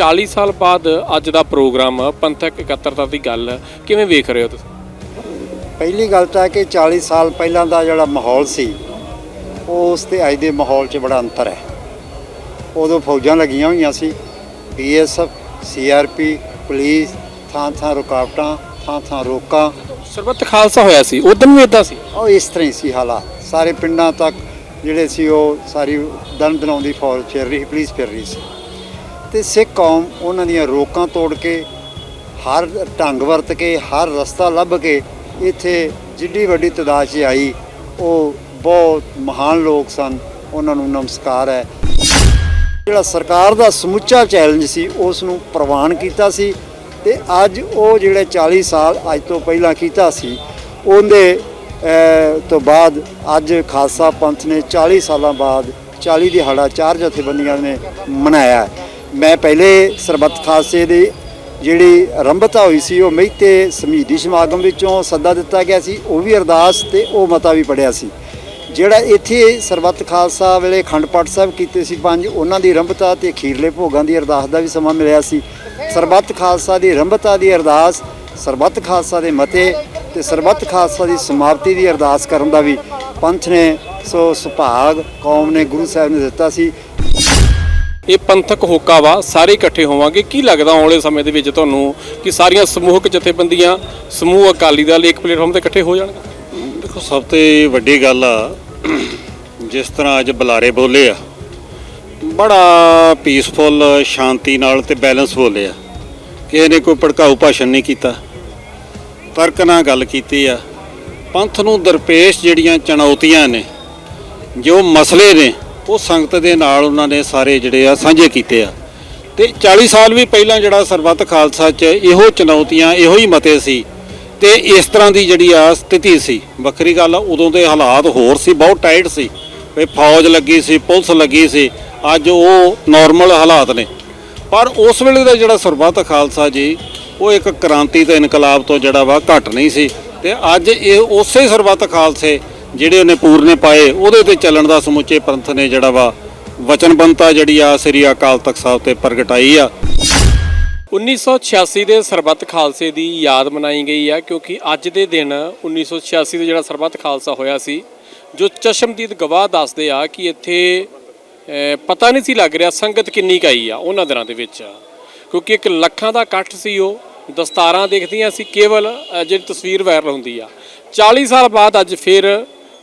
40 ਸਾਲ ਬਾਅਦ ਅੱਜ ਦਾ ਪ੍ਰੋਗਰਾਮ ਪੰਥਕ ਇਕੱਤਰਤਾ ਦੀ ਗੱਲ ਕਿਵੇਂ ਵੇਖ ਰਹੇ ਹੋ ਤੁਸੀਂ? ਪਹਿਲੀ ਗੱਲ ਤਾਂ ਹੈ ਕਿ 40 ਸਾਲ ਪਹਿਲਾਂ ਦਾ ਜਿਹੜਾ ਮਾਹੌਲ ਸੀ ਉਸ ਤੇ ਅੱਜ ਦੇ ਮਾਹੌਲ 'ਚ ਬੜਾ ਅੰਤਰ ਹੈ। ਉਦੋਂ ਫੌਜਾਂ ਲੱਗੀਆਂ ਹੋਈਆਂ ਸੀ ਬੀਐਸਐਫ ਸੀਆਰਪੀ ਪੁਲਿਸ ਥਾਂ ਥਾਂ ਰੁਕਾਵਟਾਂ ਥਾਂ ਥਾਂ ਰੋਕਾਂ। ਸਰਬੱਤ ਖਾਲਸਾ ਹੋਇਆ ਸੀ ਉਦੋਂ ਵੀ ਇਦਾਂ ਸੀ? ਉਹ ਇਸ ਤਰ੍ਹਾਂ ਹੀ ਸੀ ਹਾਲਾਤ। ਸਾਰੇ ਪਿੰਡਾਂ ਤੱਕ ਜਿਹੜੇ ਸੀ ਉਹ ਸਾਰੀ ਦਨ ਦਨਾਉਂਦੀ ਫੌਜ ਫਿਰ ਰਹੀ ਪੁਲਿਸ ਫਿਰ ਰਹੀ ਸੀ। ਤੇ ਸਿੱਖ ਕੌਮ ਉਹਨਾਂ ਦੀਆਂ ਰੋਕਾਂ ਤੋੜ ਕੇ, ਹਰ ਢੰਗ ਵਰਤ ਕੇ, ਹਰ ਰਸਤਾ ਲੱਭ ਕੇ ਇੱਥੇ ਜਿੱਡੀ ਵੱਡੀ ਤਦਾਦ 'ਚ ਆਈ, ਉਹ ਬਹੁਤ ਮਹਾਨ ਲੋਕ ਸਨ, ਉਹਨਾਂ ਨੂੰ ਨਮਸਕਾਰ ਹੈ। ਜਿਹੜਾ ਸਰਕਾਰ ਦਾ ਸਮੁੱਚਾ ਚੈਲੰਜ ਸੀ ਉਸ ਨੂੰ ਪ੍ਰਵਾਨ ਕੀਤਾ ਸੀ ਤੇ ਅੱਜ ਉਹ ਜਿਹੜੇ 40 ਸਾਲ ਅੱਜ ਤੋਂ ਪਹਿਲਾਂ ਕੀਤਾ ਸੀ, ਉਹਦੇ ਤੋਂ ਬਾਅਦ ਅੱਜ ਖਾਲਸਾ ਪੰਥ ਨੇ 40 ਸਾਲਾਂ ਬਾਅਦ 40 ਦਿਹਾੜਾ ਚਾਰ ਜਥੇਬੰਦੀਆਂ ਨੇ ਮਨਾਇਆ ਮੈਂ ਪਹਿਲੇ ਸਰਬੱਤ ਖਾਲਸੇ ਦੀ ਜਿਹੜੀ ਆਰੰਭਤਾ ਹੋਈ ਸੀ, ਉਹ ਮਹਿਤੇ ਸਮੀਦੀ ਸਮਾਗਮ ਵਿੱਚੋਂ ਸੱਦਾ ਦਿੱਤਾ ਗਿਆ ਸੀ, ਉਹ ਵੀ ਅਰਦਾਸ ਤੇ ਉਹ ਮਤਾ ਵੀ ਪੜਿਆ ਸੀ। ਜਿਹੜਾ ਇੱਥੇ ਸਰਬੱਤ ਖਾਲਸਾ ਵੇਲੇ ਅਖੰਡ ਪਾਠ ਸਾਹਿਬ ਕੀਤੇ ਸੀ ਪੰਜ, ਉਹਨਾਂ ਦੀ ਆਰੰਭਤਾ ਤੇ ਅਖੀਰਲੇ ਭੋਗਾਂ ਦੀ ਅਰਦਾਸ ਦਾ ਵੀ ਸਮਾਂ ਮਿਲਿਆ ਸੀ। ਸਰਬੱਤ ਖਾਲਸਾ ਦੀ ਰੰਭਤਾ ਦੀ ਅਰਦਾਸ, ਸਰਬੱਤ ਖਾਲਸਾ ਦੇ ਮਤੇ ਤੇ ਸਰਬੱਤ ਖਾਲਸਾ ਦੀ ਸਮਾਪਤੀ ਦੀ ਅਰਦਾਸ ਕਰਨ ਦਾ ਵੀ ਪੰਥ ਨੇ ਸੋ ਸੁਭਾਗ ਕੌਮ ਨੇ ਗੁਰੂ ਸਾਹਿਬ ਨੇ ਦਿੱਤਾ ਸੀ। ਇਹ ਪੰਥਕ ਹੋਕਾ ਵਾ ਸਾਰੇ ਇਕੱਠੇ ਹੋਵਾਂਗੇ। ਕੀ ਲੱਗਦਾ ਆਉਣ ਵਾਲੇ ਸਮੇਂ ਦੇ ਵਿੱਚ ਤੁਹਾਨੂੰ ਕਿ ਸਾਰੀਆਂ ਸਮੂਹਕ ਜਥੇਬੰਦੀਆਂ ਸਮੂਹ ਅਕਾਲੀ ਦਲ ਇੱਕ ਪਲੇਟਫਾਰਮ ਤੇ ਇਕੱਠੇ ਹੋ ਜਾਣਗੇ? ਦੇਖੋ, ਸਭ ਤੋਂ ਵੱਡੀ ਗੱਲ ਆ, ਜਿਸ ਤਰ੍ਹਾਂ ਅੱਜ ਬੁਲਾਰੇ ਬੋਲੇ ਆ, ਬੜਾ ਪੀਸਫੁਲ ਸ਼ਾਂਤੀ ਨਾਲ ਤੇ ਬੈਲੈਂਸ ਬੋਲੇ ਆ। ਕਿਸੇ ਨੇ ਕੋਈ ਭੜਕਾਊ ਭਾਸ਼ਣ ਨਹੀਂ ਕੀਤਾ। ਤਰਕ ਨਾਲ ਗੱਲ ਕੀਤੀ ਆ। ਪੰਥ ਨੂੰ ਦਰਪੇਸ਼ ਜਿਹੜੀਆਂ ਚੁਣੌਤੀਆਂ ਨੇ, ਜੋ ਮਸਲੇ ਨੇ ਉਹ ਸੰਗਤ ਦੇ ਨਾਲ ਉਹਨਾਂ ਨੇ ਸਾਰੇ ਜਿਹੜੇ ਆ ਸਾਂਝੇ ਕੀਤੇ ਆ। ਤੇ 40 ਸਾਲ ਵੀ ਪਹਿਲਾਂ ਜਿਹੜਾ ਸਰਬੱਤ ਖਾਲਸਾ 'ਚ ਇਹੋ ਚੁਣੌਤੀਆਂ ਇਹੋ ਹੀ ਮਤੇ ਸੀ। ਤੇ ਇਸ ਤਰ੍ਹਾਂ ਦੀ ਜਿਹੜੀ ਆ ਸਥਿਤੀ ਸੀ, ਵੱਖਰੀ ਗੱਲ ਉਦੋਂ ਦੇ ਹਾਲਾਤ ਹੋਰ ਸੀ, ਬਹੁਤ ਟਾਈਟ ਸੀ। ਵੀ ਫੌਜ ਲੱਗੀ ਸੀ, ਪੁਲਿਸ ਲੱਗੀ ਸੀ, ਅੱਜ ਉਹ ਨਾਰਮਲ ਹਾਲਾਤ ਨੇ। ਪਰ ਉਸ ਵੇਲੇ ਦਾ ਜਿਹੜਾ ਸਰਬੱਤ ਖਾਲਸਾ ਜੀ, ਉਹ ਇੱਕ ਕ੍ਰਾਂਤੀ ਤੇ ਇਨਕਲਾਬ ਤੋਂ ਜਿਹੜਾ ਵਾ ਘਟ ਨਹੀਂ ਸੀ। ਤੇ ਅੱਜ ਇਹ ਉਸੇ ਸਰਬੱਤ ਖਾਲਸੇ ਜਿਹੜੇ ਉਹਨੇ ਪੂਰਨੇ ਪਾਏ, ਉਹਦੇ ਤੇ ਚੱਲਣ ਦਾ ਸਮੁੱਚੇ ਪੰਥ ਨੇ ਜਿਹੜਾ ਵਾ ਵਚਨਬੰਤਾ ਜਿਹੜੀ ਆ ਸ੍ਰੀ ਅਕਾਲ ਤਖਤ ਸਾਹਿਬ ਤੇ ਪ੍ਰਗਟਾਈ ਆ। 1986 ਦੇ ਸਰਬੱਤ ਖਾਲਸੇ ਦੀ ਯਾਦ ਮਨਾਈ ਗਈ ਆ, ਕਿਉਂਕਿ ਅੱਜ ਦੇ ਦਿਨ 1986 ਦੇ ਜਿਹੜਾ ਸਰਬੱਤ ਖਾਲਸਾ ਹੋਇਆ ਸੀ, ਜੋ ਚਸ਼ਮਦੀਦ ਗਵਾਹ ਦੱਸਦੇ ਆ ਕਿ ਇੱਥੇ ਪਤਾ ਨਹੀਂ ਸੀ ਲੱਗ ਰਿਹਾ ਸੰਗਤ ਕਿੰਨੀ ਕਾਈ ਆ ਉਹਨਾਂ ਦਿਨਾਂ ਦੇ ਵਿੱਚ। ਕਿਉਂਕਿ ਇੱਕ ਲੱਖਾਂ ਦਾ ਇਕੱਠ ਸੀ ਉਹ, ਦਸਤਾਰਾਂ ਦੇਖਦੀਆਂ ਸੀ, ਕੇਵਲ ਜਿਹੜੀ ਤਸਵੀਰ ਵਾਇਰਲ ਹੁੰਦੀ ਆ। 40 ਸਾਲ ਬਾਅਦ ਅੱਜ ਫਿਰ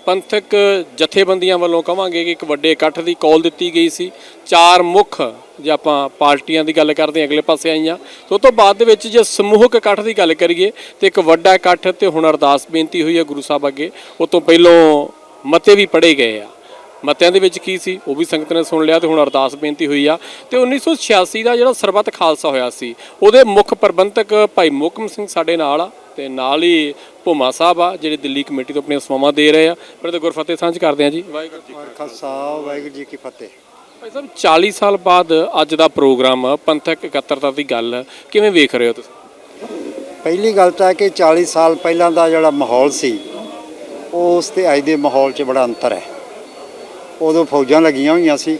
ਪੰਥਕ ਜਥੇਬੰਦੀਆਂ ਵੱਲੋਂ ਕਵਾਂਗੇ ਕਿ ਇੱਕ ਵੱਡੇ ਇਕੱਠ ਦੀ ਕਾਲ ਦਿੱਤੀ ਗਈ ਸੀ। ਚਾਰ ਮੁੱਖ ਜੇ ਆਪਾਂ ਪਾਰਟੀਆਂ ਦੀ ਗੱਲ ਕਰਦੇ ਹਾਂ, ਅਗਲੇ ਪਾਸੇ ਆਈਆਂ। ਤੇ ਤੋਂ ਬਾਅਦ ਦੇ ਵਿੱਚ ਜੇ ਸਮੂਹਕ ਇਕੱਠ ਦੀ ਗੱਲ ਕਰੀਏ, ਤੇ ਇੱਕ ਵੱਡਾ ਇਕੱਠ ਤੇ ਹੁਣ ਅਰਦਾਸ ਬੇਨਤੀ ਹੋਈ ਹੈ ਗੁਰੂ ਸਾਹਿਬ ਅੱਗੇ। ਉਹ ਤੋਂ ਪਹਿਲੋਂ ਮਤੇ ਵੀ ਪੜੇ ਗਏ ਆ। ਮਤਿਆਂ ਦੇ ਵਿੱਚ ਕੀ ਸੀ? ਉਹ ਵੀ ਸੰਗਤ ਨੇ ਸੁਣ ਲਿਆ ਤੇ ਹੁਣ ਅਰਦਾਸ ਬੇਨਤੀ ਹੋਈ ਆ। ਤੇ 1986 ਦਾ ਜਿਹੜਾ ਸਰਬੱਤ ਖਾਲਸਾ ਹੋਇਆ ਸੀ, ਉਹਦੇ ਮੁੱਖ ਪ੍ਰਬੰਧਕ ਭਾਈ ਮੋਕਮ ਸਿੰਘ ਸਾਡੇ ਨਾਲ ਆ। ਤੇ ਨਾਲ ਹੀ ਭੋਮਾ ਸਾਹਿਬ ਆ ਜਿਹੜੇ ਦਿੱਲੀ ਕਮੇਟੀ ਤੋਂ ਆਪਣੀਆਂ ਸੇਵਾਵਾਂ ਦੇ ਰਹੇ ਆ। ਪਰ ਤੇ ਗੁਰਫਤਿਹ ਸਾਂਝ ਕਰਦੇ ਆ ਜੀ। ਵਾਹਿਗੁਰੂ ਜੀ ਖਾਲਸਾ ਵਾਹਿਗੁਰੂ ਜੀ ਕੀ ਫਤਿਹ। ਭਾਈ ਸਾਹਿਬ 40 ਸਾਲ ਬਾਅਦ ਅੱਜ ਦਾ ਪ੍ਰੋਗਰਾਮ ਪੰਥਕ ਇਕੱਤਰਤਾ ਦੀ ਗੱਲ ਕਿਵੇਂ ਵੇਖ ਰਹੇ ਹੋ ਤੁਸੀਂ? ਪਹਿਲੀ ਗੱਲ ਤਾਂ ਹੈ ਕਿ 40 ਸਾਲ ਪਹਿਲਾਂ ਦਾ ਜਿਹੜਾ ਮਾਹੌਲ ਸੀ ਉਸ ਤੇ ਅੱਜ ਦੇ ਮਾਹੌਲ 'ਚ ਬੜਾ ਅੰਤਰ ਹੈ। ਉਦੋਂ ਫੌਜਾਂ ਲੱਗੀਆਂ ਹੋਈਆਂ ਸੀ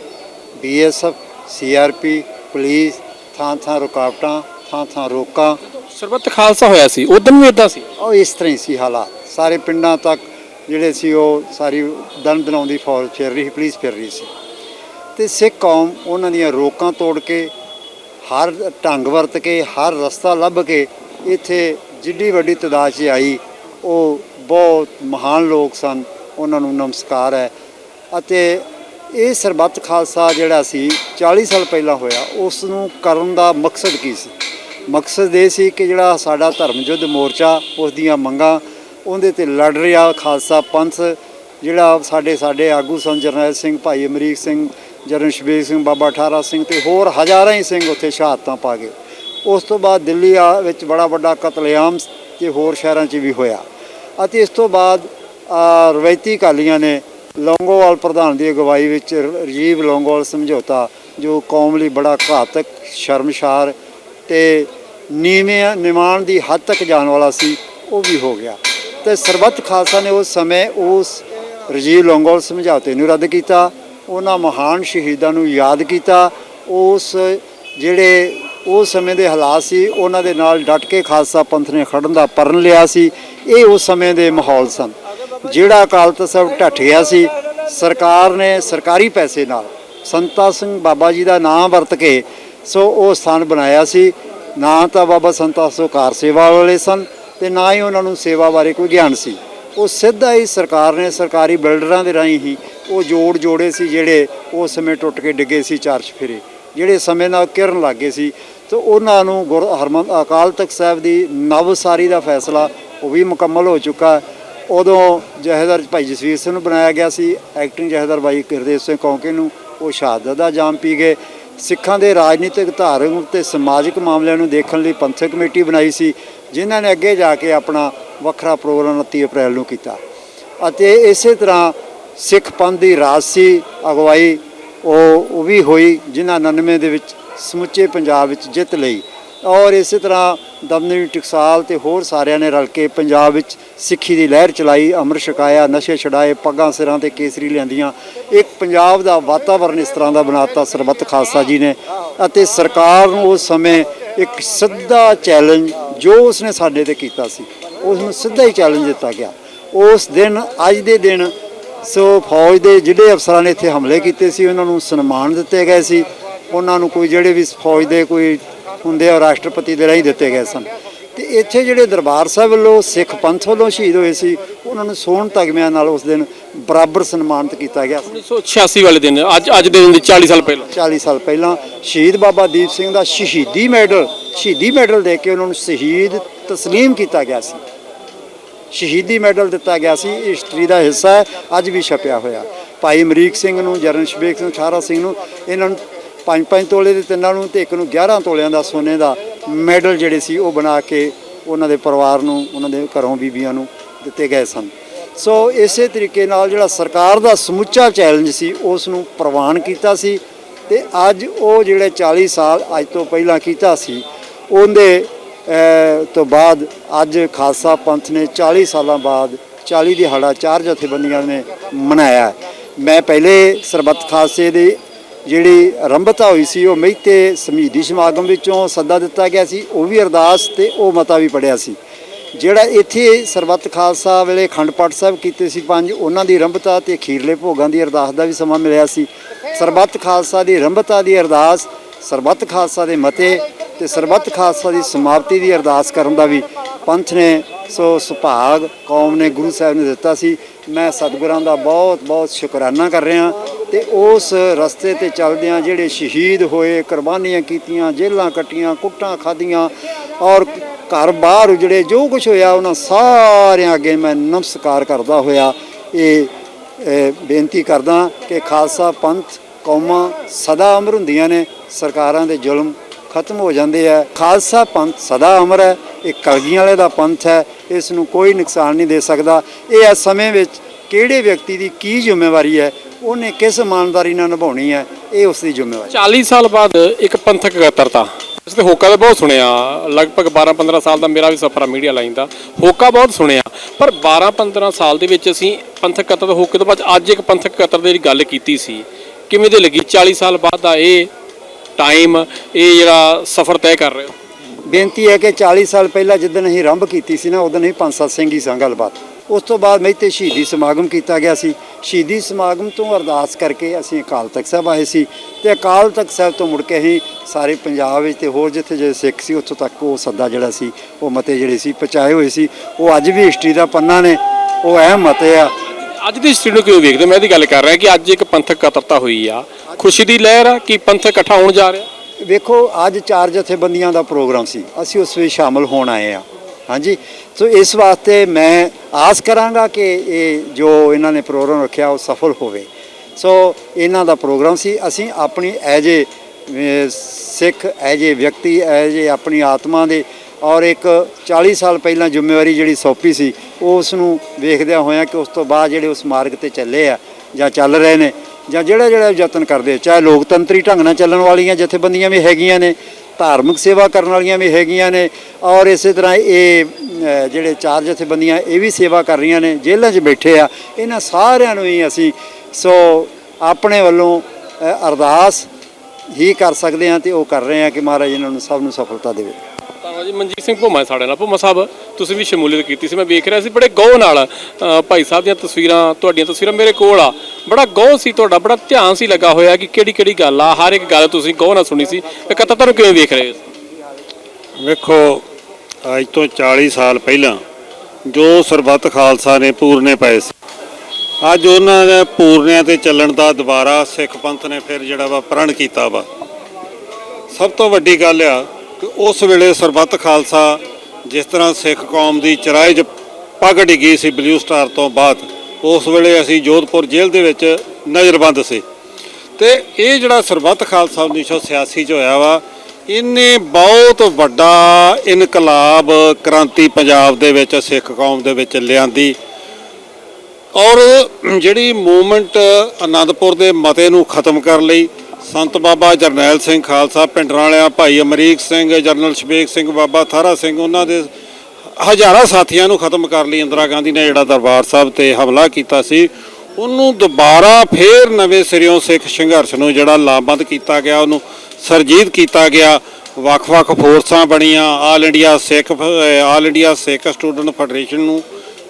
ਬੀਐਸਐਫ ਸੀਆਰਪੀ ਪੁਲਿਸ ਥਾਂ ਥਾਂ ਰੁਕਾਵਟਾਂ ਥਾਂ ਥਾਂ ਰੋਕਾਂ। ਸਰਬੱਤ ਖਾਲਸਾ ਹੋਇਆ ਸੀ ਉਦੋਂ ਵੀ ਇਦਾਂ ਸੀ? ਉਹ ਇਸ ਤਰ੍ਹਾਂ ਹੀ ਸੀ ਹਾਲਾਤ। ਸਾਰੇ ਪਿੰਡਾਂ ਤੱਕ ਜਿਹੜੇ ਸੀ ਉਹ ਸਾਰੀ ਦਨ ਦਨਾਉਂਦੀ ਫੌਜ ਫਿਰ ਰਹੀ ਪੁਲਿਸ ਫਿਰ ਰਹੀ ਸੀ। ਤੇ ਸਿੱਖ ਕੌਮ ਉਹਨਾਂ ਦੀਆਂ ਰੋਕਾਂ ਤੋੜ ਕੇ ਹਰ ਢੰਗ ਵਰਤ ਕੇ ਹਰ ਰਸਤਾ ਲੱਭ ਕੇ ਇੱਥੇ ਜਿੱਡੀ ਵੱਡੀ ਤਦਾਦ 'ਚ ਆਈ। ਉਹ ਬਹੁਤ ਮਹਾਨ ਲੋਕ ਸਨ ਉਹਨਾਂ ਨੂੰ ਨਮਸਕਾਰ ਹੈ। ਅਤੇ ਇਹ ਸਰਬੱਤ ਖਾਲਸਾ ਜਿਹੜਾ ਸੀ 40 ਸਾਲ ਪਹਿਲਾਂ ਹੋਇਆ ਉਸ ਨੂੰ ਕਰਨ ਦਾ ਮਕਸਦ ਕੀ ਸੀ? ਮਕਸਦ ਇਹ ਸੀ ਕਿ ਜਿਹੜਾ ਸਾਡਾ ਧਰਮ ਯੁੱਧ ਮੋਰਚਾ, ਉਸ ਦੀਆਂ ਮੰਗਾਂ, ਉਹਦੇ ਤੇ ਲੜ ਰਿਹਾ ਖਾਲਸਾ ਪੰਥ, ਜਿਹੜਾ ਸਾਡੇ ਸਾਡੇ ਆਗੂ ਸਨ ਜਰਨੈਲ ਸਿੰਘ, ਭਾਈ ਅਮਰੀਕ ਸਿੰਘ ਜਰਨ ਸ਼ਬੀਰ ਸਿੰਘ, ਬਾਬਾ ਠਾਰਾ ਸਿੰਘ ਤੇ ਹੋਰ ਹਜ਼ਾਰਾਂ ਹੀ ਸਿੰਘ ਉੱਥੇ ਸ਼ਹਾਦਤਾਂ ਪਾ ਗਏ। ਉਸ ਤੋਂ ਬਾਅਦ ਦਿੱਲੀ ਆ ਵਿੱਚ ਬੜਾ ਵੱਡਾ ਕਤਲੇਆਮ ਤੇ ਹੋਰ ਸ਼ਹਿਰਾਂ 'ਚ ਵੀ ਹੋਇਆ। ਅਤੇ ਇਸ ਤੋਂ ਬਾਅਦ ਰਵਾਇਤੀ ਕਾਲੀਆਂ ਨੇ ਲੌਂਗੋਵਾਲ ਪ੍ਰਧਾਨ ਦੀ ਅਗਵਾਈ ਵਿੱਚ ਰ- ਰਾਜੀਵ ਲੌਂਗੋਵਾਲ ਸਮਝੌਤਾ, ਜੋ ਕੌਮ ਲਈ ਬੜਾ ਘਾਤਕ, ਸ਼ਰਮਸ਼ਾਰ ਤੇ ਨੀਵੇਂ ਨਿਮਾਣ ਦੀ ਹੱਦ ਤੱਕ ਜਾਣ ਵਾਲਾ ਸੀ, ਉਹ ਵੀ ਹੋ ਗਿਆ। ਤੇ ਸਰਬੱਤ ਖਾਲਸਾ ਨੇ ਉਸ ਸਮੇਂ ਉਸ ਰਾਜੀਵ ਲੌਂਗੋਵਾਲ ਸਮਝੌਤੇ ਨੂੰ ਰੱਦ ਕੀਤਾ, ਉਹਨਾਂ ਮਹਾਨ ਸ਼ਹੀਦਾਂ ਨੂੰ ਯਾਦ ਕੀਤਾ, ਉਸ ਜਿਹੜੇ ਉਸ ਸਮੇਂ ਦੇ ਹਾਲਾਤ ਸੀ, ਉਹਨਾਂ ਦੇ ਨਾਲ ਡਟ ਕੇ ਖਾਲਸਾ ਪੰਥ ਨੇ ਖੜਨ ਦਾ ਪਰਨ ਲਿਆ ਸੀ, ਇਹ ਉਸ ਸਮੇਂ ਦੇ ਮਾਹੌਲ ਸਨ। ਜਿਹੜਾ ਅਕਾਲ ਤਖਤ ਸਾਹਿਬ ਢੱਠ ਗਿਆ ਸੀ, ਸਰਕਾਰ ਨੇ ਸਰਕਾਰੀ ਪੈਸੇ ਨਾਲ ਸੰਤਾ ਸਿੰਘ ਬਾਬਾ ਜੀ ਦਾ ਨਾਮ ਵਰਤ ਕੇ ਸੋ ਉਹ ਸਥਾਨ ਬਣਾਇਆ ਸੀ ਨਾ ਤਾਂ ਬਾਬਾ ਸੰਤਾ ਸੋ ਕਾਰ ਸੇਵਾ ਵਾਲੇ ਸਨ ਤੇ ਨਾ ਹੀ ਉਹਨਾਂ ਨੂੰ ਸੇਵਾ ਬਾਰੇ ਕੋਈ ਗਿਆਨ ਸੀ। ਉਹ ਸਿੱਧਾ ਹੀ ਸਰਕਾਰ ਨੇ ਸਰਕਾਰੀ ਬਿਲਡਰਾਂ ਦੇ ਰਾਹੀਂ ਹੀ ਉਹ ਜੋੜ ਜੋੜੇ ਸੀ ਜਿਹੜੇ ਉਸ ਸਮੇਂ ਟੁੱਟ ਕੇ ਡਿੱਗੇ ਸੀ ਚਾਰ ਚਫੇਰੇ ਜਿਹੜੇ ਸਮੇਂ ਨਾਲ ਕਿਰਨ ਲੱਗੇ ਸੀ। ਤੇ ਉਹਨਾਂ ਨੂੰ ਗੁਰ ਹਰਮਨ ਅਕਾਲ ਤਖਤ ਸਾਹਿਬ ਦੀ ਨਵਸਾਰੀ ਦਾ ਫੈਸਲਾ ਉਹ ਵੀ ਮੁਕੰਮਲ ਹੋ ਚੁੱਕਾ। ਉਦੋਂ ਜਹੇਦਾਰ ਭਾਈ ਜਸਵੀਰ ਸਿੰਘ ਨੂੰ ਬਣਾਇਆ ਗਿਆ ਸੀ, ਐਕਟਿੰਗ ਜਹੇਦਾਰ ਭਾਈ ਗੁਰਦੇਵ ਸਿੰਘ ਕੌਂਕੇ ਨੂੰ, ਉਹ ਸ਼ਹਾਦਤ ਦਾ ਜਾਮ ਪੀ ਗਏ। ਸਿੱਖਾਂ ਦੇ ਰਾਜਨੀਤਿਕ ਧਾਰਮਿਕ ਤੇ ਸਮਾਜਿਕ ਮਾਮਲਿਆਂ ਨੂੰ ਦੇਖਣ ਲਈ ਪੰਥਕ ਕਮੇਟੀ ਬਣਾਈ ਸੀ, ਜਿਨ੍ਹਾਂ ਨੇ ਅੱਗੇ ਜਾ ਕੇ ਆਪਣਾ ਵੱਖਰਾ ਪ੍ਰੋਗਰਾਮ 29 ਅਪ੍ਰੈਲ ਨੂੰ ਕੀਤਾ। ਅਤੇ ਇਸੇ ਤਰ੍ਹਾਂ ਸਿੱਖ ਪੰਥ ਦੀ ਰਾਜਸੀ ਅਗਵਾਈ, ਉਹ ਉਹ ਵੀ ਹੋਈ, ਜਿਨ੍ਹਾਂ 99 ਦੇ ਵਿੱਚ ਸਮੁੱਚੇ ਪੰਜਾਬ ਵਿੱਚ ਜਿੱਤ ਲਈ ਔਰ ਇਸੇ ਤਰ੍ਹਾਂ ਦਮਨਵੀ ਟਕਸਾਲ ਤੇ ਹੋਰ ਸਾਰਿਆਂ ਨੇ ਰਲ ਕੇ ਪੰਜਾਬ ਵਿੱਚ ਸਿੱਖੀ ਦੀ ਲਹਿਰ ਚਲਾਈ, ਅੰਮ੍ਰਿਤ ਛਕਾਇਆ, ਨਸ਼ੇ ਛਡਾਏ, ਪੱਗਾਂ ਸਿਰਾਂ ਤੇ ਕੇਸਰੀ ਲਿਆਂਦੀਆਂ। ਇੱਕ ਪੰਜਾਬ ਦਾ ਵਾਤਾਵਰਣ ਇਸ ਤਰ੍ਹਾਂ ਦਾ ਬਣਾਤਾ, ਸਰਬੱਤ ਖਾਲਸਾ ਜੀ ਨੇ। ਅਤੇ ਸਰਕਾਰ ਨੂੰ ਉਸ ਸਮੇਂ ਇੱਕ ਸਿੱਧਾ ਚੈਲੰਜ ਜੋ ਉਸਨੇ ਸਾਡੇ ਤੇ ਕੀਤਾ ਸੀ ਉਸ ਨੂੰ ਸਿੱਧਾ ਹੀ ਚੈਲੰਜ ਦਿੱਤਾ ਗਿਆ। ਉਸ ਦਿਨ, ਅੱਜ ਦੇ ਦਿਨ, ਸੋ ਫੌਜ ਦੇ ਜਿਹੜੇ ਅਫਸਰਾਂ ਨੇ ਇੱਥੇ ਹਮਲੇ ਕੀਤੇ ਸੀ, ਉਹਨਾਂ ਨੂੰ ਸਨਮਾਨ ਦਿੱਤੇ ਗਏ ਸੀ। ਉਹਨਾਂ ਨੂੰ ਕੋਈ ਜਿਹੜੇ ਵੀ ਫੌਜ ਦੇ ਕੋਈ ਹੁੰਦੇ ਆ ਰਾਸ਼ਟਰਪਤੀ ਦੇ ਰਾਹੀਂ ਦਿੱਤੇ ਗਏ ਸਨ। ਤੇ ਇੱਥੇ ਜਿਹੜੇ ਦਰਬਾਰ ਸਾਹਿਬ ਵੱਲੋਂ ਸਿੱਖ ਪੰਥ ਵੱਲੋਂ ਸ਼ਹੀਦ ਹੋਏ ਸੀ ਉਹਨਾਂ ਨੂੰ ਸੋਹਣ ਤਗਮਿਆਂ ਨਾਲ ਉਸ ਦਿਨ ਬਰਾਬਰ ਸਨਮਾਨਿਤ ਕੀਤਾ ਗਿਆ ਸੀ। 1986 ਵਾਲੇ ਦਿਨ ਅੱਜ ਅੱਜ ਦੇ ਦਿਨ ਦੀ 40 ਸਾਲ ਪਹਿਲਾਂ। 40 ਸਾਲ ਪਹਿਲਾਂ ਸ਼ਹੀਦ ਬਾਬਾ ਦੀਪ ਸਿੰਘ ਦਾ ਸ਼ਹੀਦੀ ਮੈਡਲ ਸ਼ਹੀਦੀ ਮੈਡਲ ਦੇ ਕੇ ਉਹਨਾਂ ਨੂੰ ਸ਼ਹੀਦ ਤਸਲੀਮ ਕੀਤਾ ਗਿਆ ਸੀ। ਸ਼ਹੀਦੀ ਮੈਡਲ ਦਿੱਤਾ ਗਿਆ ਸੀ ਹਿਸਟਰੀ ਦਾ ਹਿੱਸਾ ਹੈ ਅੱਜ ਵੀ ਛਪਿਆ ਹੋਇਆ। ਭਾਈ ਅਮਰੀਕ ਸਿੰਘ ਨੂੰ ਜਰਨ ਸ਼ਬੇਕ ਸਿੰਘ ਛਾਰਾ ਸਿੰਘ ਨੂੰ ਇਹਨਾਂ ਨੂੰ 5-5 ਤੋਲੇ ਦੇ ਤਿੰਨਾਂ ਨੂੰ ਤੇ ਇੱਕ ਨੂੰ 11 ਤੋਲਿਆਂ ਦਾ ਸੋਨੇ ਦਾ ਮੈਡਲ ਜਿਹੜੇ ਸੀ ਉਹ ਬਣਾ ਕੇ ਉਹਨਾਂ ਦੇ ਪਰਿਵਾਰ ਨੂੰ, ਉਹਨਾਂ ਦੇ ਘਰੋਂ ਬੀਬੀਆਂ ਨੂੰ ਦਿੱਤੇ ਗਏ ਸਨ। ਸੋ ਇਸੇ ਤਰੀਕੇ ਨਾਲ ਜਿਹੜਾ ਸਰਕਾਰ ਦਾ ਸਮੁੱਚਾ ਚੈਲੰਜ ਸੀ, ਉਸ ਨੂੰ ਪ੍ਰਵਾਨ ਕੀਤਾ ਸੀ ਤੇ ਅੱਜ ਉਹ ਜਿਹੜੇ 40 ਸਾਲ ਅੱਜ ਤੋਂ ਪਹਿਲਾਂ ਕੀਤਾ ਸੀ, ਉਹਦੇ ਤੋਂ ਬਾਅਦ ਅੱਜ ਖਾਲਸਾ ਪੰਥ ਨੇ 40 ਸਾਲਾਂ ਬਾਅਦ 40 ਦਿਹਾੜਾ ਚਾਰ ਜਥੇਬੰਦੀਆਂ ਨੇ ਮਨਾਇਆ। ਮੈਂ ਪਹਿਲੇ ਸਰਬੱਤ ਖਾਲਸੇ ਦੇ ਜਿਹੜੀ ਆਰੰਭਤਾ ਹੋਈ ਸੀ, ਉਹ ਮਹਿਤੇ ਸਮੀਦੀ ਸਮਾਗਮ ਵਿੱਚੋਂ ਸੱਦਾ ਦਿੱਤਾ ਗਿਆ ਸੀ, ਉਹ ਵੀ ਅਰਦਾਸ ਤੇ ਉਹ ਮਤਾ ਵੀ ਪੜਿਆ ਸੀ। ਜਿਹੜਾ ਇੱਥੇ ਸਰਬੱਤ ਖਾਲਸਾ ਵੇਲੇ ਖੰਡ ਪਾਠ ਸਾਹਿਬ ਕੀਤੇ ਸੀ ਪੰਜ, ਉਹਨਾਂ ਦੀ ਰੰਭਤਾ ਤੇ ਅਖੀਰਲੇ ਭੋਗਾਂ ਦੀ ਅਰਦਾਸ ਦਾ ਵੀ ਸਮਾਂ ਮਿਲਿਆ ਸੀ। ਸਰਬੱਤ ਖਾਲਸਾ ਦੀ ਰੰਭਤਾ ਦੀ ਅਰਦਾਸ, ਸਰਬੱਤ ਖਾਲਸਾ ਦੇ ਮਤੇ ਤੇ ਸਰਬੱਤ ਖਾਲਸਾ ਦੀ ਸਮਾਪਤੀ ਦੀ ਅਰਦਾਸ ਕਰਨ ਦਾ ਵੀ ਪੰਥ ਨੇ ਸੋ ਸੁਭਾਗ ਕੌਮ ਨੇ ਗੁਰੂ ਸਾਹਿਬ ਨੇ ਦਿੱਤਾ ਸੀ। ਮੈਂ ਸਤਿਗੁਰਾਂ ਦਾ ਬਹੁਤ ਬਹੁਤ ਸ਼ੁਕਰਾਨਾ ਕਰ ਰਿਹਾ। ਤੇ ਉਸ ਰਸਤੇ ਤੇ ਚੱਲਦਿਆਂ ਜਿਹੜੇ ਸ਼ਹੀਦ ਹੋਏ, ਕੁਰਬਾਨੀਆਂ ਕੀਤੀਆਂ ਜੇਲਾਂ ਕੱਟੀਆਂ, ਕੁੱਟਾਂ ਖਾਧੀਆਂ ਔਰ ਘਰ ਬਾਹਰ ਉਜੜੇ, ਜੋ ਕੁਝ ਹੋਇਆ ਉਹਨਾਂ ਸਾਰਿਆਂ ਅੱਗੇ ਮੈਂ ਨਮਸਕਾਰ ਕਰਦਾ ਹੋਇਆ। ਇਹ ਬੇਨਤੀ ਕਰਦਾ ਕਿ ਖਾਲਸਾ ਪੰਥ ਕੌਮਾਂ ਸਦਾ ਅਮਰ ਹੁੰਦੀਆਂ ਨੇ, ਸਰਕਾਰਾਂ ਦੇ ਜ਼ੁਲਮ ਖਤਮ ਹੋ ਜਾਂਦੇ ਆ। ਖਾਲਸਾ ਪੰਥ ਸਦਾ ਅਮਰ ਹੈ, ਇਹ ਕਲਗੀਆਂ ਵਾਲੇ ਦਾ ਪੰਥ ਹੈ, ਇਸ ਨੂੰ ਕੋਈ ਨੁਕਸਾਨ ਨਹੀਂ ਦੇ ਸਕਦਾ। ਇਹ ਇਸ ਸਮੇਂ ਵਿੱਚ ਕਿਹੜੇ ਵਿਅਕਤੀ ਦੀ ਕੀ ਜ਼ਿੰਮੇਵਾਰੀ ਹੈ ਉਹਨੇ ਕਿਸ ਇਮਾਨਦਾਰੀ ਨਾਲ ਨਿਭਾਉਣੀ ਹੈ ਇਹ ਉਸ ਦੀ ਜ਼ਿੰਮੇਵਾਰੀ 40 ਸਾਲ ਬਾਅਦ ਇੱਕ ਪੰਥਕ ਇਕੱਤਰਤਾ ਇਸ ਤੇ ਹੋਕਾ ਤਾਂ ਬਹੁਤ ਸੁਣਿਆ ਲਗਭਗ 12-15 ਸਾਲ ਦਾ ਮੇਰਾ ਵੀ ਸਫਰ ਆ ਮੀਡੀਆ ਲਾਈਨ ਦਾ। ਹੋਕਾ ਬਹੁਤ ਸੁਣਿਆ ਪਰ 12-15 ਸਾਲ ਦੇ ਵਿੱਚ ਅਸੀਂ ਪੰਥਕ ਇਕੱਤਰ ਤੋਂ ਹੋਕੇ ਤੋਂ ਬਾਅਦ ਅੱਜ ਇੱਕ ਪੰਥਕ ਇਕੱਤਰ ਦੀ ਗੱਲ ਕੀਤੀ ਸੀ ਕਿਵੇਂ ਦੇ ਲੱਗੀ? 40 ਸਾਲ ਬਾਅਦ ਦਾ ਇਹ ਟਾਈਮ ਇਹ ਜਿਹੜਾ ਸਫਰ ਤੈਅ ਕਰ ਰਹੇ ਹੋ। ਬੇਨਤੀ ਹੈ ਕਿ 40 ਸਾਲ ਪਹਿਲਾਂ ਜਿੱਦਣ ਅਸੀਂ ਆਰੰਭ ਕੀਤੀ ਸੀ ਨਾ ਉਦੋਂ ਹੀ ਪੰਜ ਸੱਤ ਸਿੰਘ ਹੀ ਸਾਂ ਗੱਲਬਾਤ। ਉਸ ਤੋਂ ਬਾਅਦ ਮਹਿਤੇ ਸ਼ਹੀਦੀ ਸਮਾਗਮ ਕੀਤਾ ਗਿਆ ਸੀ। ਸ਼ਹੀਦੀ ਸਮਾਗਮ ਤੋਂ ਅਰਦਾਸ ਕਰਕੇ ਅਸੀਂ ਅਕਾਲ ਤਖਤ ਸਾਹਿਬ ਆਏ ਸੀ ਤੇ ਅਕਾਲ ਤਖਤ ਸਾਹਿਬ ਤੋਂ ਮੁੜ ਕੇ ਅਸੀਂ ਸਾਰੇ ਪੰਜਾਬ ਵਿੱਚ ਤੇ ਹੋਰ ਜਿੱਥੇ ਜਿਹੜੇ ਸਿੱਖ ਸੀ ਉੱਥੋਂ ਤੱਕ ਉਹ ਸੱਦਾ ਜਿਹੜਾ ਸੀ ਉਹ ਮਤੇ ਜਿਹੜੇ ਸੀ ਪਹੁੰਚਾਏ ਹੋਏ ਸੀ। ਉਹ ਅੱਜ ਵੀ ਹਿਸਟਰੀ ਦਾ ਪੰਨਾ ਨੇ ਉਹ ਅਹਿਮ ਮਤੇ ਆ। ਅੱਜ ਦੀ ਸਥਿਤੀ ਨੂੰ ਕਿਉਂ ਵੇਖਦੇ? ਮੈਂ ਇਹਦੀ ਗੱਲ ਕਰ ਰਿਹਾ ਕਿ ਅੱਜ ਇੱਕ ਪੰਥਕ ਇਕੱਤਰਤਾ ਹੋਈ ਆ। ਖੁਸ਼ੀ ਦੀ ਲਹਿਰ ਆ ਕਿ ਪੰਥ ਇਕੱਠਾ ਹੋਣ ਜਾ ਰਿਹਾ? ਵੇਖੋ ਅੱਜ ਚਾਰ ਜਥੇਬੰਦੀਆਂ ਦਾ ਪ੍ਰੋਗਰਾਮ ਸੀ। ਅਸੀਂ ਉਸ ਵਿੱਚ ਸ਼ਾਮਲ ਹੋਣ ਆਏ ਆ। ਹਾਂਜੀ। ਸੋ ਇਸ ਵਾਸਤੇ ਮੈਂ ਆਸ ਕਰਾਂਗਾ ਕਿ ਇਹ ਜੋ ਇਹਨਾਂ ਨੇ ਪ੍ਰੋਗਰਾਮ ਰੱਖਿਆ, ਉਹ ਸਫਲ ਹੋਵੇ। ਸੋ ਇਹਨਾਂ ਦਾ ਪ੍ਰੋਗਰਾਮ ਸੀ। ਅਸੀਂ ਆਪਣੀ as a Sikh as a ਵਿਅਕਤੀ ਐਜ ਏ ਆਪਣੀ ਆਤਮਾ ਦੇ ਔਰ ਇੱਕ 40 ਸਾਲ ਪਹਿਲਾਂ ਜ਼ਿੰਮੇਵਾਰੀ ਜਿਹੜੀ ਸੌਂਪੀ ਸੀ, ਉਸ ਨੂੰ ਵੇਖਦਿਆਂ ਹੋਇਆਂ ਕਿ ਉਸ ਤੋਂ ਬਾਅਦ ਜਿਹੜੇ ਉਸ ਮਾਰਗ ਤੇ ਚੱਲੇ ਆ ਜਾਂ ਚੱਲ ਰਹੇ ਨੇ ਜਾਂ ਜਿਹੜਾ ਜਿਹੜਾ ਯਤਨ ਕਰਦੇ ਚਾਹੇ ਲੋਕਤੰਤਰੀ ਢੰਗ ਨਾਲ ਚੱਲਣ ਵਾਲੀਆਂ ਜਥੇਬੰਦੀਆਂ ਵੀ ਹੈਗੀਆਂ ਨੇ ਧਾਰਮਿਕ ਸੇਵਾ ਕਰਨ ਵਾਲੀਆਂ ਵੀ ਹੈਗੀਆਂ ਨੇ ਔਰ ਇਸੇ ਤਰ੍ਹਾਂ ਇਹ ਜਿਹੜੇ ਚਾਰ ਜਥੇਬੰਦੀਆਂ ਇਹ ਵੀ ਸੇਵਾ ਕਰ ਰਹੀਆਂ ਨੇ, ਜੇਲ੍ਹਾਂ 'ਚ ਬੈਠੇ ਆ, ਇਹਨਾਂ ਸਾਰਿਆਂ ਨੂੰ ਹੀ ਅਸੀਂ, ਸੋ ਆਪਣੇ ਵੱਲੋਂ ਅਰਦਾਸ ਹੀ ਕਰ ਸਕਦੇ ਹਾਂ ਤੇ ਉਹ ਕਰ ਰਹੇ ਹਾਂ ਕਿ ਮਹਾਰਾਜ ਇਹਨਾਂ ਨੂੰ ਸਭ ਨੂੰ ਸਫਲਤਾ ਦੇਵੇ। ਜੀ ਮਨਜੀਤ ਸਿੰਘ ਭੁੰਮਾ ਸਾਡੇ ਨਾਲ ਭੁੰਮਾ ਸਾਹਿਬ ਤੁਸੀਂ ਵੀ ਸ਼ਮੂਲੀਅਤ ਕੀਤੀ ਸੀ ਮੈਂ ਵੇਖ ਰਿਹਾ ਸੀ ਬੜੇ ਗੌਰ ਨਾਲ ਅ, ਭਾਈ ਸਾਹਿਬ ਦੀਆਂ ਤਸਵੀਰਾਂ ਤੁਹਾਡੀਆਂ ਤਸਵੀਰਾਂ ਮੇਰੇ ਕੋਲ ਆ। ਬੜਾ ਗੌਰ ਸੀ ਤੁਹਾਡਾ ਬੜਾ ਧਿਆਨ ਸੀ ਲੱਗਾ ਹੋਇਆ ਕਿ ਕਿਹੜੀ ਕਿਹੜੀ ਗੱਲ ਆ ਹਰ ਇੱਕ ਗੱਲ ਤੁਸੀਂ ਗੌਰ ਨਾਲ ਸੁਣੀ ਸੀ। ਇਹ ਕਥਾ ਕਿਵੇਂ ਵੇਖ ਰਹੇ ਹੋ? ਵੇਖੋ ਅੱਜ ਤੋਂ 40 ਸਾਲ ਪਹਿਲਾਂ ਜੋ ਸਰਬੱਤ ਖਾਲਸਾ ਨੇ ਪੂਰਨੇ ਪਏ ਸੀ ਅੱਜ ਉਹਨਾਂ ਦੇ ਪੂਰਨਿਆਂ ਤੇ ਚੱਲਣ ਦਾ ਦੁਬਾਰਾ ਸਿੱਖ ਪੰਥ ਨੇ ਫਿਰ ਜਿਹੜਾ ਵਾ ਪ੍ਰਣ ਕੀਤਾ ਵਾ। ਸਭ ਤੋਂ ਵੱਡੀ ਗੱਲ ਆ ਕਿ ਉਸ ਵੇਲੇ ਸਰਬੱਤ ਖਾਲਸਾ ਜਿਸ ਤਰ੍ਹਾਂ ਸਿੱਖ ਕੌਮ ਦੀ ਚਰਾਏ 'ਚ ਪੱਗ ਡਿੱਗੀ ਸੀ ਬਲੂ ਸਟਾਰ ਤੋਂ ਬਾਅਦ, ਉਸ ਵੇਲੇ ਅਸੀਂ ਜੋਧਪੁਰ ਜੇਲ੍ਹ ਦੇ ਵਿੱਚ ਨਜ਼ਰਬੰਦ ਸੀ। ਤੇ ਇਹ ਜਿਹੜਾ ਸਰਬੱਤ ਖਾਲਸਾ 1986 ਚ ਹੋਇਆ ਵਾ ਇਹਨੇ ਬਹੁਤ ਵੱਡਾ ਇਨਕਲਾਬ ਕ੍ਰਾਂਤੀ ਪੰਜਾਬ ਦੇ ਵਿੱਚ, ਸਿੱਖ ਕੌਮ ਦੇ ਵਿੱਚ ਲਿਆਂਦੀ ਔਰ ਜਿਹੜੀ ਮੂਵਮੈਂਟ ਆਨੰਦਪੁਰ ਦੇ ਮਤੇ ਨੂੰ ਖਤਮ ਕਰਨ ਲਈ ਸੰਤ ਬਾਬਾ ਜਰਨੈਲ ਸਿੰਘ ਖਾਲਸਾ ਪਿੰਡਰਾਂ ਵਾਲਿਆਂ ਭਾਈ ਅਮਰੀਕ ਸਿੰਘ, ਜਰਨਲ ਸ਼ਬੇਕ ਸਿੰਘ ਬਾਬਾ ਥਾਰਾ ਸਿੰਘ, ਉਹਨਾਂ ਦੇ ਹਜ਼ਾਰਾਂ ਸਾਥੀਆਂ ਨੂੰ ਖਤਮ ਕਰਨ ਲਈ ਇੰਦਰਾ ਗਾਂਧੀ ਨੇ ਜਿਹੜਾ ਦਰਬਾਰ ਸਾਹਿਬ ਤੇ ਹਮਲਾ ਕੀਤਾ ਸੀ। ਉਹਨੂੰ ਦੁਬਾਰਾ ਫੇਰ ਨਵੇਂ ਸਿਰਿਓਂ ਸਿੱਖ ਸੰਘਰਸ਼ ਨੂੰ ਜਿਹੜਾ ਲਾਭਬੰਦ ਕੀਤਾ ਗਿਆ, ਉਹਨੂੰ ਸਰਜੀਤ ਕੀਤਾ ਗਿਆ। ਵੱਖ-ਵੱਖ ਫੋਰਸਾਂ ਬਣੀਆਂ, all India Sikh, all India Sikh student federation ਨੂੰ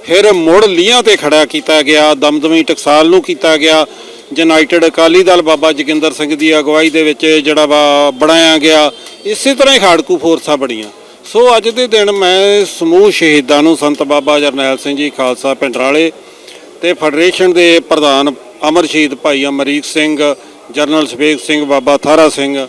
ਫਿਰ ਮੁੜ ਲੀਹਾਂ ਤੇ ਖੜਾ ਕੀਤਾ ਗਿਆ, ਦਮਦਮੀ ਟਕਸਾਲ ਨੂੰ ਕੀਤਾ ਗਿਆ। ਯੂਨਾਈਟਿਡ ਅਕਾਲੀ ਦਲ ਬਾਬਾ ਜੋਗਿੰਦਰ ਸਿੰਘ ਦੀ ਅਗਵਾਈ ਦੇ ਵਿੱਚ ਜਿਹੜਾ ਵਾ ਬਣਾਇਆ ਗਿਆ, ਇਸੇ ਤਰ੍ਹਾਂ ਹੀ ਖਾੜਕੂ ਫੋਰਸਾਂ ਬਣੀਆਂ। ਸੋ ਅੱਜ ਦੇ ਦਿਨ ਮੈਂ ਸਮੂਹ ਸ਼ਹੀਦਾਂ ਨੂੰ ਸੰਤ ਬਾਬਾ ਜਰਨੈਲ ਸਿੰਘ ਜੀ ਖਾਲਸਾ ਪਿੰਡਰਾਲੇ ਤੇ ਫੈਡਰੇਸ਼ਨ ਦੇ ਪ੍ਰਧਾਨ ਅਮਰ ਸ਼ਹੀਦ ਭਾਈ ਅਮਰੀਕ ਸਿੰਘ, ਜਰਨਲ ਸ਼ਬੇਕ ਸਿੰਘ, ਬਾਬਾ ਥਾਰਾ ਸਿੰਘ,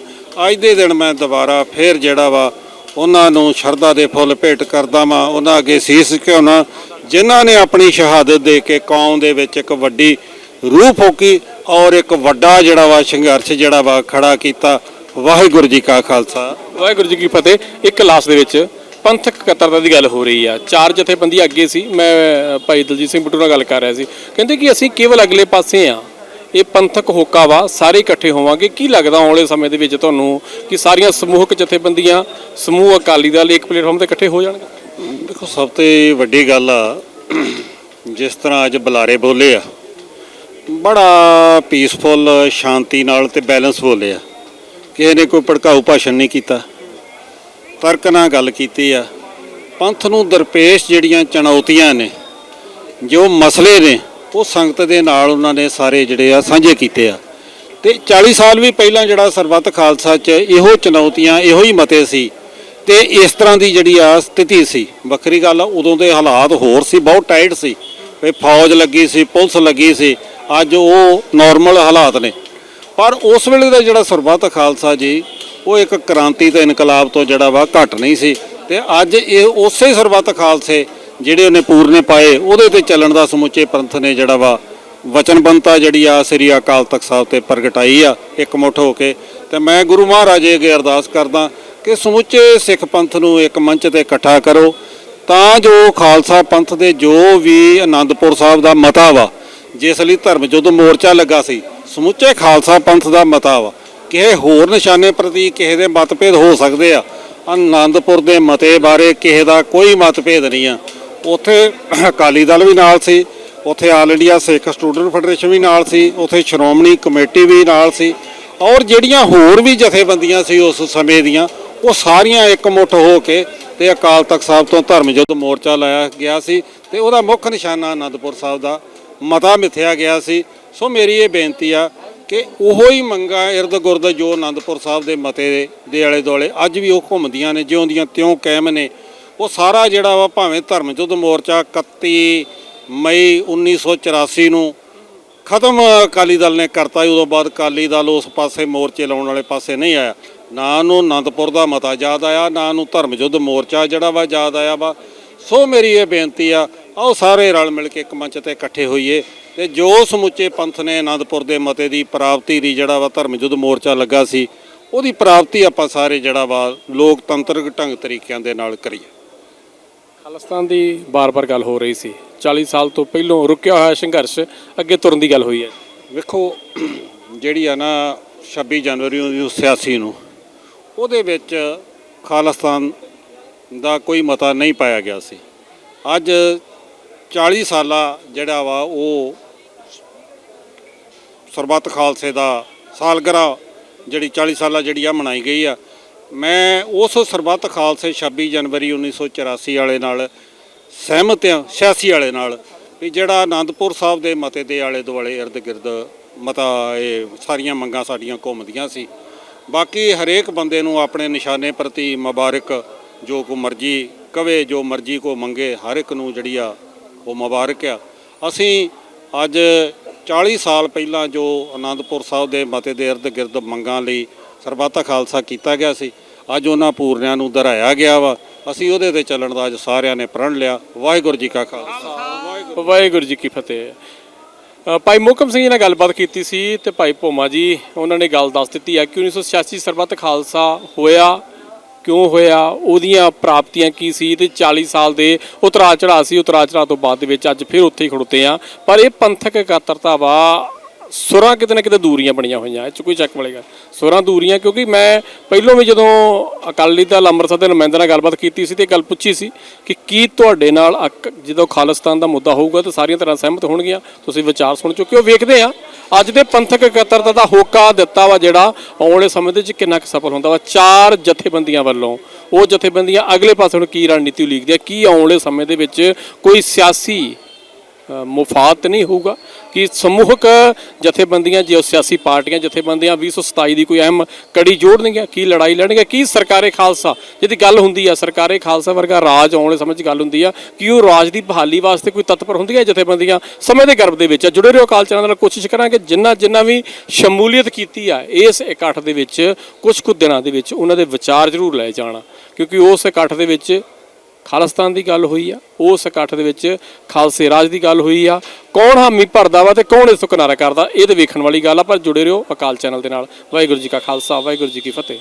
ਅੱਜ ਦੇ ਦਿਨ ਮੈਂ ਦੁਬਾਰਾ ਫੇਰ ਜਿਹੜਾ ਵਾ ਉਹਨਾਂ ਨੂੰ ਸ਼ਰਧਾ ਦੇ ਫੁੱਲ ਭੇਟ ਕਰਦਾ ਵਾਂ। ਉਹਨਾਂ ਅੱਗੇ ਸੀਸ ਝੁਕਾਉਣਾ ਜਿਨ੍ਹਾਂ ਨੇ ਆਪਣੀ ਸ਼ਹਾਦਤ ਦੇ ਕੇ ਕੌਮ ਦੇ ਵਿੱਚ ਇੱਕ ਵੱਡੀ ਰੂਹ ਫੋਕੀ ਔਰ ਇੱਕ ਵੱਡਾ ਜਿਹੜਾ ਵਾ ਸੰਘਰਸ਼ ਜਿਹੜਾ ਵਾ ਖੜਾ ਕੀਤਾ। ਵਾਹਿਗੁਰੂ ਜੀ ਕਾ ਖਾਲਸਾ। ਵਾਹਿਗੁਰੂ ਜੀ ਕੀ ਫਤਿਹ। ਇੱਕ ਕਲਾਸ ਦੇ ਵਿੱਚ ਪੰਥਕ ਕਤਰਤਾ ਦੀ ਗੱਲ ਹੋ ਰਹੀ ਆ। ਚਾਰ ਜਥੇਬੰਦੀ ਅੱਗੇ ਸੀ। ਮੈਂ ਭਾਈ ਦਲਜੀਤ ਸਿੰਘ ਬਿੱਟੂ ਨਾਲ ਗੱਲ ਕਰ ਰਿਹਾ ਸੀ। ਕਹਿੰਦੇ ਕਿ ਅਸੀਂ ਕੇਵਲ ਅਗਲੇ ਪਾਸੇ ਆ। ਇਹ ਪੰਥਕ ਹੋਕਾ ਵਾ ਸਾਰੇ ਇਕੱਠੇ ਹੋਵਾਂਗੇ। ਕੀ ਲੱਗਦਾ ਆਉਣ ਵਾਲੇ ਸਮੇਂ ਦੇ ਵਿੱਚ ਤੁਹਾਨੂੰ ਕਿ ਸਾਰੀਆਂ ਸਮੂਹਕ ਜਥੇਬੰਦੀਆਂ ਸਮੂਹ ਅਕਾਲੀ ਦਲ ਇੱਕ ਪਲੇਟਫਾਰਮ ਤੇ ਇਕੱਠੇ ਹੋ ਜਾਣਗੇ? ਦੇਖੋ ਸਭ ਤੋਂ ਵੱਡੀ ਗੱਲ ਆ ਜਿਸ ਤਰ੍ਹਾਂ ਅੱਜ ਬੁਲਾਰੇ ਬੋਲੇ ਆ ਬੜਾ ਪੀਸਫੁਲ ਸ਼ਾਂਤੀ ਨਾਲ ਤੇ ਬੈਲੈਂਸ ਬੋਲਿਆ ਆ ਕਿਸੇ ਨੇ ਕੋਈ ਭੜਕਾਊ ਭਾਸ਼ਣ ਨਹੀਂ ਕੀਤਾ। ਤਰਕ ਨਾਲ ਗੱਲ ਕੀਤੀ ਆ। ਪੰਥ ਨੂੰ ਦਰਪੇਸ਼ ਜਿਹੜੀਆਂ ਚੁਣੌਤੀਆਂ ਨੇ, ਜੋ ਮਸਲੇ ਨੇ, ਉਹ ਸੰਗਤ ਦੇ ਨਾਲ ਉਹਨਾਂ ਨੇ ਸਾਰੇ ਜਿਹੜੇ ਆ ਸਾਂਝੇ ਕੀਤੇ ਆ। ਤੇ 40 ਸਾਲ ਵੀ ਪਹਿਲਾਂ ਜਿਹੜਾ ਸਰਬੱਤ ਖਾਲਸਾ 'ਚ ਇਹੋ ਚੁਣੌਤੀਆਂ, ਇਹੋ ਹੀ ਮਤੇ ਸੀ। ਤੇ ਇਸ ਤਰ੍ਹਾਂ ਦੀ ਜਿਹੜੀ ਆ ਸਥਿਤੀ ਸੀ, ਵੱਖਰੀ ਗੱਲ ਆ, ਉਦੋਂ ਦੇ ਹਾਲਾਤ ਹੋਰ ਸੀ, ਬਹੁਤ ਟਾਈਟ ਸੀ। ਵੀ ਫੌਜ ਲੱਗੀ ਸੀ, ਪੁਲਿਸ ਲੱਗੀ ਸੀ, ਅੱਜ ਉਹ ਨਾਰਮਲ ਹਾਲਾਤ ਨੇ। ਪਰ ਉਸ ਵੇਲੇ ਦਾ ਜਿਹੜਾ ਸਰਬੱਤ ਖਾਲਸਾ ਜੀ, ਉਹ ਇੱਕ ਕ੍ਰਾਂਤੀ ਤੇ ਇਨਕਲਾਬ ਤੋਂ ਜਿਹੜਾ ਵਾ ਘਟ ਨਹੀਂ ਸੀ ਤੇ ਅੱਜ ਇਹ ਉਸੇ ਸਰਬੱਤ ਖਾਲਸੇ ਜਿਹੜੇ ਉਹਨੇ ਪੂਰਨੇ ਪਾਏ, ਉਹਦੇ ਤੇ ਚੱਲਣ ਦਾ ਸਮੁੱਚੇ ਪੰਥ ਨੇ ਜਿਹੜਾ ਵਾ ਵਚਨਬੰਤਾ ਜਿਹੜੀ ਆ ਸ੍ਰੀ ਅਕਾਲ ਤਖਤ ਸਾਹਿਬ ਤੇ ਪ੍ਰਗਟਾਈ ਆ ਇੱਕ ਮੁੱਠ ਹੋ ਕੇ। ਤੇ ਮੈਂ ਗੁਰੂ ਮਹਾਰਾਜ ਅੱਗੇ ਅਰਦਾਸ ਕਰਦਾ ਕਿ ਸਮੁੱਚੇ ਸਿੱਖ ਪੰਥ ਨੂੰ ਇੱਕ ਮੰਚ ਤੇ ਇਕੱਠਾ ਕਰੋ ਤਾਂ ਜੋ ਖਾਲਸਾ ਪੰਥ ਦੇ ਜੋ ਵੀ ਆਨੰਦਪੁਰ ਸਾਹਿਬ ਦਾ ਮਤਾ ਵਾ, ਜਿਸ ਲਈ ਧਰਮ ਜਦੋਂ ਮੋਰਚਾ ਲੱਗਾ ਸੀ, ਸਮੁੱਚੇ ਖਾਲਸਾ ਪੰਥ ਦਾ ਮਤਾ ਵਾ। ਕਿਸੇ ਹੋਰ ਨਿਸ਼ਾਨੇ ਪ੍ਰਤੀ ਕਿਸੇ ਦੇ ਮਤਭੇਦ ਹੋ ਸਕਦੇ ਆ। ਆਨੰਦਪੁਰ ਦੇ ਮਤੇ ਬਾਰੇ ਕਿਸੇ ਦਾ ਕੋਈ ਮਤਭੇਦ ਨਹੀਂ ਆ। ਉੱਥੇ ਅਕਾਲੀ ਦਲ ਵੀ ਨਾਲ ਸੀ, ਉੱਥੇ all India Sikh student federation ਵੀ ਨਾਲ ਸੀ, ਉੱਥੇ ਸ਼੍ਰੋਮਣੀ ਕਮੇਟੀ ਵੀ ਨਾਲ ਸੀ। ਔਰ ਜਿਹੜੀਆਂ ਹੋਰ ਵੀ ਜਥੇਬੰਦੀਆਂ ਸੀ ਉਸ ਸਮੇਂ ਦੀਆਂ ਉਹ ਸਾਰੀਆਂ ਇਕਮੁੱਠ ਹੋ ਕੇ ਤੇ ਅਕਾਲ ਤਖਤ ਸਾਹਿਬ ਤੋਂ ਧਰਮ ਯੁੱਧ ਮੋਰਚਾ ਲਾਇਆ ਗਿਆ ਸੀ ਤੇ ਉਹਦਾ ਮੁੱਖ ਨਿਸ਼ਾਨਾ ਆਨੰਦਪੁਰ ਸਾਹਿਬ ਦਾ ਮਤਾ ਮਿਥਿਆ ਗਿਆ ਸੀ। ਸੋ ਮੇਰੀ ਇਹ ਬੇਨਤੀ ਆ ਕਿ ਉਹੋ ਹੀ ਮੰਗਾ ਇਰਦ ਗੁਰਦ ਜੋ ਆਨੰਦਪੁਰ ਸਾਹਿਬ ਦੇ ਮਤੇ ਦੇ- ਆਲੇ ਦੁਆਲੇ ਅੱਜ ਵੀ ਉਹ ਘੁੰਮਦੀਆਂ ਨੇ ਜਿਉਂਦੀਆਂ ਤਿਉਂ ਕਾਇਮ ਨੇ ਉਹ ਸਾਰਾ ਜਿਹੜਾ ਵਾ ਭਾਵੇਂ ਧਰਮ ਯੁੱਧ ਮੋਰਚਾ 31 ਮਈ 1984 ਨੂੰ ਖਤਮ ਅਕਾਲੀ ਦਲ ਨੇ ਕਰਤਾ ਸੀ, ਉਦੋਂ ਬਾਅਦ ਅਕਾਲੀ ਦਲ ਉਸ ਪਾਸੇ ਮੋਰਚੇ ਲਾਉਣ ਵਾਲੇ ਪਾਸੇ ਨਹੀਂ ਆਇਆ। ਨਾ ਨੂੰ ਆਨੰਦਪੁਰ ਦਾ ਮਤਾ ਯਾਦ ਆਇਆ ਨਾ ਨੂੰ ਧਰਮ ਯੁੱਧ ਮੋਰਚਾ ਜਿਹੜਾ ਵਾ ਯਾਦ ਆਇਆ ਵਾ। ਸੋ ਮੇਰੀ ਇਹ ਬੇਨਤੀ ਆ ਆਓ ਸਾਰੇ ਰਲ ਮਿਲ ਕੇ ਇੱਕ ਮੰਚ ਤੇ ਇਕੱਠੇ ਹੋਈਏ ਤੇ ਜੋ ਸਮੁੱਚੇ ਪੰਥ ਨੇ ਆਨੰਦਪੁਰ ਦੇ ਮਤੇ ਦੀ ਪ੍ਰਾਪਤੀ ਦੀ ਜਿਹੜਾ ਵਾ ਧਰਮ ਯੁੱਧ ਮੋਰਚਾ ਲੱਗਾ ਸੀ ਉਹਦੀ ਪ੍ਰਾਪਤੀ ਆਪਾਂ ਸਾਰੇ ਜਿਹੜਾ ਵਾ ਲੋਕਤੰਤਰਕ ਢੰਗ ਤਰੀਕਿਆਂ ਦੇ ਨਾਲ ਕਰੀਏ। ਖਾਲਿਸਤਾਨ ਦੀ ਬਾਰ-ਬਾਰ ਗੱਲ ਹੋ ਰਹੀ ਸੀ। 40 ਸਾਲ ਤੋਂ ਪਹਿਲਾਂ ਰੁਕਿਆ ਹੋਇਆ ਸੰਘਰਸ਼ ਅੱਗੇ ਤੁਰਨ ਦੀ ਗੱਲ ਹੋਈ ਹੈ। ਵੇਖੋ ਜਿਹੜੀ ਆ ਨਾ 26 ਜਨਵਰੀ 1986 ਨੂੰ ਉਹਦੇ ਵਿੱਚ ਖਾਲਿਸਤਾਨ ਦਾ ਕੋਈ ਮਤਾ ਨਹੀਂ ਪਾਇਆ ਗਿਆ ਸੀ। ਅੱਜ 40 ਸਾਲਾ ਜਿਹੜਾ ਵਾ ਉਹ ਸਰਬੱਤ ਖਾਲਸੇ ਦਾ ਸਾਲਗਰਾ ਜਿਹੜੀ 40 ਸਾਲਾ ਜਿਹੜੀ ਆ ਮਨਾਈ ਗਈ ਆ। ਮੈਂ ਉਸ ਸਰਬੱਤ ਖਾਲਸੇ 26 ਜਨਵਰੀ 1984 ਵਾਲੇ ਨਾਲ ਸਹਿਮਤ ਆ 86 ਵਾਲੇ ਨਾਲ, ਵੀ ਜਿਹੜਾ ਆਨੰਦਪੁਰ ਸਾਹਿਬ ਦੇ ਮਤੇ ਦੇ ਆਲੇ ਦੁਆਲੇ ਇਰਦ ਗਿਰਦ ਮਤਾ ਇਹ ਸਾਰੀਆਂ ਮੰਗਾਂ ਸਾਡੀਆਂ ਘੁੰਮਦੀਆਂ ਸੀ। ਬਾਕੀ ਹਰੇਕ ਬੰਦੇ ਨੂੰ ਆਪਣੇ ਨਿਸ਼ਾਨੇ ਪ੍ਰਤੀ ਮੁਬਾਰਕ, ਜੋ ਕੋ ਮਰਜ਼ੀ ਕਵੇ, ਜੋ ਮਰਜ਼ੀ ਕੋ ਮੰਗੇ, ਹਰ ਇੱਕ ਨੂੰ ਜਿਹੜੀ ਆ ਉਹ ਮੁਬਾਰਕ ਆ। ਅਸੀਂ ਅੱਜ 40 ਸਾਲ ਪਹਿਲਾਂ ਜੋ ਆਨੰਦਪੁਰ ਸਾਹਿਬ ਦੇ ਮਤੇ ਦੇ ਇਰਦ ਗਿਰਦ ਮੰਗਾਂ ਲਈ ਸਰਬੱਤਾ ਖਾਲਸਾ ਕੀਤਾ ਗਿਆ ਸੀ, ਅੱਜ ਉਹਨਾਂ ਪੂਰਨਿਆਂ ਨੂੰ ਦੁਹਰਾਇਆ ਗਿਆ ਵਾ। ਅਸੀਂ ਉਹਦੇ ਤੇ ਚੱਲਣ ਦਾ ਅੱਜ ਸਾਰਿਆਂ ਨੇ ਪ੍ਰਣ ਲਿਆ। ਵਾਹਿਗੁਰੂ ਜੀ ਕਾ ਖਾਲਸਾ। ਵਾਹਿਗੁਰੂ ਵਾਹਿਗੁਰੂ ਜੀ ਕੀ ਫਤਿਹ। ਭਾਈ ਮੁਕਮ ਸਿੰਘ ਜੀ ਨਾਲ ਗੱਲਬਾਤ ਕੀਤੀ ਸੀ ਤੇ ਭਾਈ ਭੋਮਾ ਜੀ, ਉਹਨਾਂ ਨੇ ਗੱਲ ਦੱਸ ਦਿੱਤੀ ਹੈ ਕਿ 1986 ਸਰਬੱਤ ਖਾਲਸਾ ਹੋਇਆ, ਕਿਉਂ ਹੋਇਆ, ਉਹਦੀਆਂ ਪ੍ਰਾਪਤੀਆਂ ਕੀ ਸੀ ਤੇ 40 ਸਾਲ ਦੇ ਉਤਰਾ ਚੜਾ ਸੀ ਉਤਰਾ ਚੜਾ ਤੋਂ ਬਾਅਦ ਦੇ ਵਿੱਚ ਅੱਜ ਫਿਰ ਉੱਥੇ ਹੀ ਖੜੋਤੇ ਆ। ਪਰ ਇਹ ਪੰਥਕ ਇਕੱਤਰਤਾ ਵਾ ਸੁਰਾਂ ਕਿਤੇ ਨਾ ਕਿਤੇ ਦੂਰੀਆਂ ਬਣੀਆਂ ਹੋਈਆਂ, ਇਹ ਚ ਕੋਈ ਚੱਕ ਵਾਲੀ ਗੱਲ। ਸੁਰਾਂ ਦੂਰੀਆਂ ਕਿਉਂਕਿ ਮੈਂ ਪਹਿਲੋਂ ਵੀ ਜਦੋਂ ਅਕਾਲੀ ਦਲ ਅੰਮ੍ਰਿਤਸਰ ਦੇ ਨੁਮਾਇੰਦੇ ਨਾਲ ਗੱਲਬਾਤ ਕੀਤੀ ਸੀ ਤੇ ਗੱਲ ਪੁੱਛੀ ਸੀ ਕਿ ਕੀ ਤੁਹਾਡੇ ਨਾਲ ਅਕ- ਜਦੋਂ ਖਾਲਿਸਤਾਨ ਦਾ ਮੁੱਦਾ ਹੋਊਗਾ ਤਾਂ ਸਾਰੀਆਂ ਤਰ੍ਹਾਂ ਸਹਿਮਤ ਹੋਣਗੀਆਂ? ਤੁਸੀਂ ਵਿਚਾਰ ਸੁਣ ਚੁੱਕੇ ਹੋ, ਵੇਖਦੇ ਆ ਅੱਜ ਦੇ ਪੰਥਕ ਇਕੱਤਰਤਾ ਦਾ ਹੋਕਾ ਦਿੱਤਾ ਵਾ ਜਿਹੜਾ, ਆਉਣ ਵਾਲੇ ਸਮੇਂ ਦੇ ਵਿੱਚ ਕਿੰਨਾ ਕੁ ਸਫਲ ਹੁੰਦਾ ਵਾ। ਚਾਰ ਜਥੇਬੰਦੀਆਂ ਵੱਲੋਂ। ਉਹ ਜਥੇਬੰਦੀਆਂ ਅਗਲੇ ਪਾਸੇ ਨੂੰ ਕੀ ਰਣਨੀਤੀ ਉਲੀਕਦੀਆਂ ਕੀ ਆਉਣ ਵਾਲੇ ਸਮੇਂ ਦੇ ਵਿੱਚ ਕੋਈ ਸਿਆਸੀ ਮੁਫਾਦ ਨਹੀਂ ਹੋਊਗਾ। ਕਿ ਸਮੂਹਕ ਜਥੇਬੰਦੀਆਂ ਜਿਉ ਸਿਆਸੀ ਪਾਰਟੀਆਂ ਜਥੇਬੰਦੀਆਂ 2027 ਦੀ ਕੋਈ ਅਹਿਮ ਕੜੀ ਜੋੜਨਗੀਆਂ, ਕੀ ਲੜਾਈ ਲੜਨਗੀਆਂ, ਕੀ ਸਰਕਾਰੇ ਖਾਲਸਾ? ਜਿਹਦੀ ਗੱਲ ਹੁੰਦੀ ਆ, ਸਰਕਾਰੇ ਖਾਲਸਾ ਵਰਗਾ ਰਾਜ ਆਉਣ ਵਾਲੇ ਸਮੇਂ 'ਚ ਗੱਲ ਹੁੰਦੀ ਆ, ਕਿ ਉਹ ਰਾਜ ਦੀ ਬਹਾਲੀ ਵਾਸਤੇ ਕੋਈ ਤਤਪਰ ਹੁੰਦੀਆਂ ਜਥੇਬੰਦੀਆਂ ਸਮੇਂ ਦੇ ਗਰਭ ਦੇ ਵਿੱਚ? ਆ। ਜੁੜੇ ਰਹੋ ਅਕਾਲ ਚੈਨਲ ਨਾਲ, ਕੋਸ਼ਿਸ਼ ਕਰਾਂਗੇ ਜਿੰਨਾ ਜਿੰਨਾ ਵੀ ਸ਼ਮੂਲੀਅਤ ਕੀਤੀ ਆ, ਇਸ ਇਕੱਠ ਦੇ ਵਿੱਚ ਕੁਝ ਕੁ ਦਿਨਾਂ ਦੇ ਵਿੱਚ ਉਹਨਾਂ ਦੇ ਵਿਚਾਰ ਜ਼ਰੂਰ ਲੈ ਜਾਣਾ। ਕਿਉਂਕਿ ਉਸ ਇਕੱਠ ਦੇ ਵਿੱਚ ਖਾਲਿਸਤਾਨ ਦੀ ਗੱਲ ਹੋਈ ਆ, ਉਸ ਇਕੱਠ ਦੇ ਵਿੱਚ ਖਾਲਸੇ ਰਾਜ ਦੀ ਗੱਲ ਹੋਈ ਆ। ਕੌਣ ਹਾਮੀ ਭਰਦਾ ਵਾ ਤੇ ਕੌਣ ਇਸ ਤੋਂ ਕਿਨਾਰਾ ਕਰਦਾ, ਇਹ ਤੇ ਵੇਖਣ ਵਾਲੀ ਗੱਲ ਆ, ਪਰ ਜੁੜੇ ਰਹੋ ਅਕਾਲ ਚੈਨਲ ਦੇ ਨਾਲ। ਵਾਹਿਗੁਰੂ ਜੀ ਕਾ ਖਾਲਸਾ, ਵਾਹਿਗੁਰੂ ਜੀ ਕੀ ਫਤਿਹ।